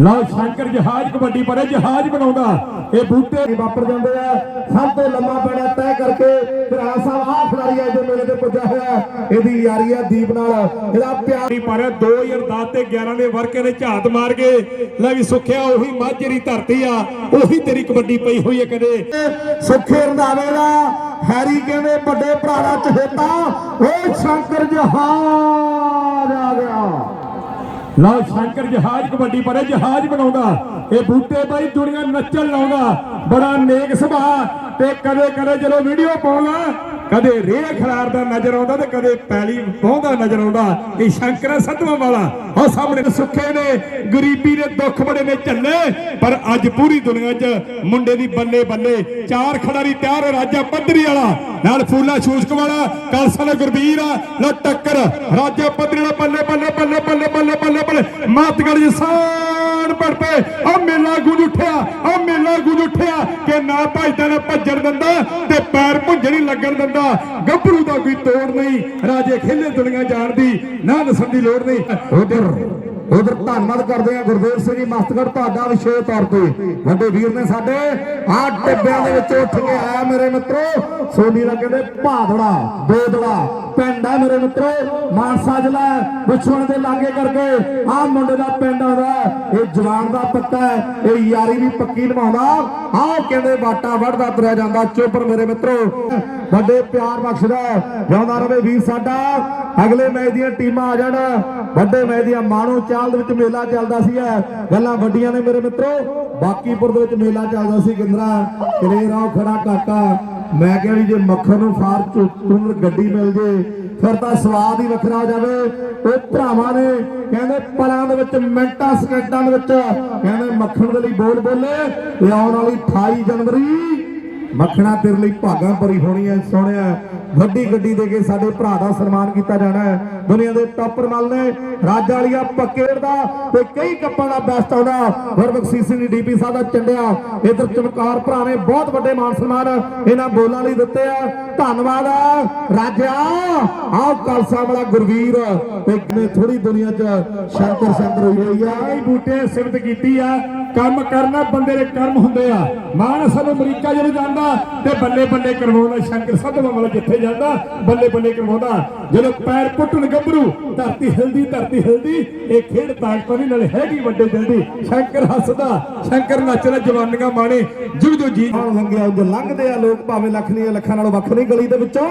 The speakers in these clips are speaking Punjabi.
ਲਓ ਸ਼ੰਕਰ ਜਹਾਜ਼ ਕਬੱਡੀ ਪਰੇ ਜਹਾਜ਼ ਬਣਾਉਂਦਾ। ਇਹ ਬੂਟੇ ਵਾਪਰ ਜਾਂਦੇ ਆ। ਸਭ ਤੋਂ ਲੰਮਾ ਪੈੜਾ ਤੈਅ ਕਰਕੇ ਫਿਰ ਸਾਹਿਬ ਆ ਖਿਡਾਰੀ ਅੱਜ ਦੇ ਮੇਲੇ ਤੇ ਪੁੱਜਾ ਹੋਇਆ। ਇਹਦੀ ਯਾਰੀ ਆ ਦੀਪ ਨਾਲ। ਇਹਦਾ ਪਿਆਰ ਪਰ 2010 ਤੇ 11 ਦੇ ਵਰਕੇ ਨੇ ਝਾਤ ਮਾਰ ਗਏ ਲੈ ਵੀ ਸੁੱਖਿਆ, ਉਹੀ ਮਾਝਰੀ ਧਰਤੀ ਆ, ਉਹੀ ਤੇਰੀ ਕਬੱਡੀ ਪਈ ਹੋਈ ਹੈ ਕਦੇ। ਸੁੱਖੇ ਰੰਧਾਵੇ ਦਾ ਹੈਰੀ ਕਹਿੰਦੇ ਵੱਡੇ ਭਰਾ ਦਾ ਚਹੇਤਾ। ਓਏ ਸ਼ੰਕਰ ਜਹਾਜ਼ ਆ ਗਿਆ। ਲਓ ਸ਼ੰਕਰ ਜਹਾਜ਼ ਕਬੱਡੀ ਪਰੇ ਜਹਾਜ਼ ਬਣਾਉਂਦਾ। ਇਹ ਬੂਟੇ ਬਾਈ ਦੁਨੀਆ ਨੱਚਣ ਲਾਉਂਦਾ। ਬੜਾ ਨੇਕ ਸੁਭਾਅ। ਤੇ ਕਦੇ ਕਦੇ ਜਦੋਂ ਵੀਡੀਓ ਪਾਉਂਦਾ ਕਦੇ ਰੇਹ ਖਿਲਾਰਦਾ ਨਜ਼ਰ ਆਉਂਦਾ ਤੇ ਕਦੇ ਪੈਲੀ ਬਹੁੰਦਾ ਨਜ਼ਰ ਆਉਂਦਾ। ਇਹ ਸ਼ੰਕਰ ਸਤਵਾਂ ਵਾਲਾ। ਉਹ ਸਾਹਮਣੇ ਸੁੱਖੇ ਨੇ, ਗਰੀਬੀ ਦੇ ਦੁੱਖ ਬੜੇ ਨੇ ਝੱਲੇ। ਪਰ ਅੱਜ ਪੂਰੀ ਦੁਨੀਆ 'ਚ ਮੁੰਡੇ ਦੀ ਬੱਲੇ ਬੱਲੇ, ਚਾਰ ਖਿਡਾਰੀ ਤਿਆਰ ਹੈ, ਰਾਜਾ ਪੱਧਰੀ ਵਾਲਾ। ਨਾਲ ਫੂਲਾ ਸ਼ੂਸ਼ਕ ਵਾਲਾ ਕਲਸਾ ਦਾ ਗੁਰਬੀਰ ਆ ਲੋ ਟੱਕਰ, ਰਾਜਾ ਪੱਧਰੀ ਵਾਲਾ, ਬੱਲੇ ਬੱਲੇ ਬੱਲੇ ਬੱਲੇ ਬੱਲੇ ਬੱਲੇ ਬੱਲੇ। ਮਾਤਗੜ ਜਸਾਨ ਪੜ ਪਏ। ਆ ਮੇਲਾ ਗੁੱਜ ਉੱਠਿਆ। ਆ ਮੇਲਾ ਗੁੱਜ ਉੱਠਿਆ ਕਿ ਨਾ ਭਜਦਾ ਨਾ ਭੱਜਣ ਦਿੰਦਾ ਤੇ ਪੈਰ ਭੁੰਜਣ ਹੀ ਲੱਗਣ ਦਿੰਦਾ। ਗੱਭਰੂ ਦਾ ਕੋਈ ਤੋੜ ਨਹੀਂ। ਰਾਜੇ ਖੇਲੇ ਦੁਨੀਆ ਜਾਣਦੀ, ਨਾ ਦੱਸਣ ਦੀ ਲੋੜ ਨਹੀਂ। ਉਧਰ ਉਧਰ ਧੰਨਵਾਦ ਕਰਦੇ ਆ ਗੁਰਦੇਵ ਸਿੰਘ ਜੀ ਮਸਤਗੜ ਤੁਹਾਡਾ ਵਿਸ਼ੇਸ਼ ਤੌਰ ਤੇ। ਵੱਡੇ ਵੀਰ ਨੇ ਸਾਡੇ ਆ ਟਿੱਬਿਆਂ ਦੇ ਵਿੱਚ ਉੱਠ ਕੇ ਆਇਆ ਮੇਰੇ ਮਿੱਤਰੋ, ਸੋਨੀ ਦਾ ਕਹਿੰਦੇ ਭਾਦੜਾ ਦੋਦੜਾ ਪਿੰਡ ਆ ਮੇਰੇ ਮਿੱਤਰੋ, ਮਾਨਸਾ ਜ਼ਿਲ੍ਹਾ ਵਿਛੋਣ ਦੇ ਲਾਗੇ ਕਰਕੇ ਆ ਮੁੰਡੇ ਦਾ ਪਿੰਡ ਆਉਂਦਾ ਇਹ ਜਵਾਨ ਦਾ ਪੱਕਾ ਹੈ, ਇਹ ਯਾਰੀ ਵੀ ਪੱਕੀ ਨਿਭਾਉਂਦਾ ਆਹ ਕਹਿੰਦੇ ਬਾਟਾ ਵੱਢਦਾ ਤੁਰਿਆ ਜਾਂਦਾ ਚੋਪਰ ਮੇਰੇ ਮਿੱਤਰੋ। ਵੱਡੇ ਪਿਆਰ ਬਖਸ਼ਦਾ ਜਿਉਂਦਾ ਰਵੇ ਵੀਰ ਸਾਡਾ। ਅਗਲੇ ਮੈਚ ਦੀਆਂ ਟੀਮਾਂ ਆ ਜਾਣ। ਵੱਡੇ ਮੈਚ ਦੀਆਂ ਮਾਣੋ ਚਾਲ ਦੇ ਵਿੱਚ ਮੇਲਾ ਚੱਲਦਾ ਸੀ ਗੱਲਾਂ ਵੱਡੀਆਂ ਨੇ ਮੇਰੇ ਮਿੱਤਰੋ। ਬਾਕੀਪੁਰ ਦੇ ਵਿੱਚ ਮੇਲਾ ਚੱਲਦਾ ਸੀ ਗਿੰਦਰਾ। ਕਲੇਰ ਖੜਾ ਕਾਕਾ। ਮੈਂ ਕਿਹਾ ਵੀ ਜੇ ਮੱਖਣ ਨੂੰ ਫਾਰ ਚੁੱਤੂਰ ਗੱਡੀ ਮਿਲ ਜੇ, ਫਿਰ ਤਾਂ ਸਵਾਦ ਹੀ ਵੱਖਰਾ ਹੋ ਜਾਵੇ। ਉਹ ਭਰਾਵਾਂ ਨੇ ਕਹਿੰਦੇ ਪਲਾਂ ਦੇ ਵਿੱਚ ਮਿੰਟਾਂ, ਸਕਿੰਟਾਂ ਦੇ ਵਿੱਚ ਕਹਿੰਦੇ ਮੱਖਣ ਦੇ ਲਈ ਬੋਲ ਬੋਲੇ। ਤੇ ਆਉਣ ਵਾਲੀ 28 ਜਨਵਰੀ ਮੱਖਣਾ ਤੇਰੇ ਲਈ ਭਾਗਾਂ ਭਰੀ ਹੋਣੀ ਹੈ ਸੋਹਣਿਆ। ਵੱਡੀ ਗੱਡੀ ਦੇ ਕੇ ਸਾਡੇ ਭਰਾ ਦਾ ਸਨਮਾਨ ਕੀਤਾ ਜਾਣਾ ਹੈ। ਦੁਨੀਆ ਦੇ ਟੌਪਰ ਮਲ ਨੇ, ਰਾਜ ਵਾਲੀਆ ਪੱਕੇੜ ਦਾ ਤੇ ਕਈ ਕੱਪਾਂ ਦਾ ਬੈਸਟ ਆਉਂਦਾ। ਗੁਰਬਖਸ਼ੀ ਸਿੰਘ ਡੀਪੀ ਸਾਹਿਬ ਦਾ ਚੰਡਿਆ। ਇਧਰ ਚਮਕਾਰ ਭਰਾ ਨੇ ਬਹੁਤ ਵੱਡੇ ਮਾਨ ਸਨਮਾਨ ਇਹਨਾਂ ਬੋਲਾਂ ਲਈ ਦਿੱਤੇ ਆ। ਧੰਨਵਾਦ ਰਾਜਾ ਆਓ ਕਲਸਾ ਵਾਲਾ ਗੁਰਵੀਰ। ਤੇ ਥੋੜੀ ਦੁਨੀਆ 'ਚ ਸ਼ੰਕਰ ਸ਼ੰਕਰ ਹੋਈ ਹੋਈ ਆ। ਆਈ ਬੂਟੇ ਸਿਫਤ ਕੀਤੀ ਆ। ਕੰਮ ਕਰਨਾ, ਬੰਦੇ ਦੇ ਕਰਮ ਹੁੰਦੇ ਆ। ਮਾਨ ਸਾਨੂੰ ਅਮਰੀਕਾ ਜਦੋਂ ਜਾਂਦਾ ਤੇ ਬੱਲੇ ਬੱਲੇ ਕਰਵਾਉਂਦਾ, ਸ਼ੰਕਰ ਸਦਵਾ ਵਾਲਾ ਜਿੱਥੇ ਜਾਂਦਾ, ਬੱਲੇ ਬੱਲੇ ਕਰਵਾਉਂਦਾ। ਜਦੋਂ ਪੈਰ ਪੁੱਟਣ ਗੱਭਰੂ, ਧਰਤੀ ਹਿਲਦੀ ਧਰਤੀ ਹਿਲਦੀ, ਇਹ ਖੇਡ ਤਾਕਤਾਂ ਨਹੀਂ, ਨਾਲੇ ਹੈਗੀ ਵੱਡੇ ਦਿਲ ਦੀ। ਸ਼ੰਕਰ ਹੱਸਦਾ, ਸ਼ੰਕਰ ਨੱਚਦਾ, ਜਵਾਨੀਆਂ ਮਾਣੇ ਜੁਗ ਜੋ ਜੀ ਕੌਣ ਲੰਘਿਆ, ਉਹ ਲੰਘਦੇ ਆ, ਲੋਕ ਭਾਵੇਂ ਲੱਖ ਨਹੀਂ, ਲੱਖਾਂ ਨਾਲੋਂ ਵੱਖ ਨਹੀਂ ਗਲੀ ਦੇ ਵਿੱਚੋਂ।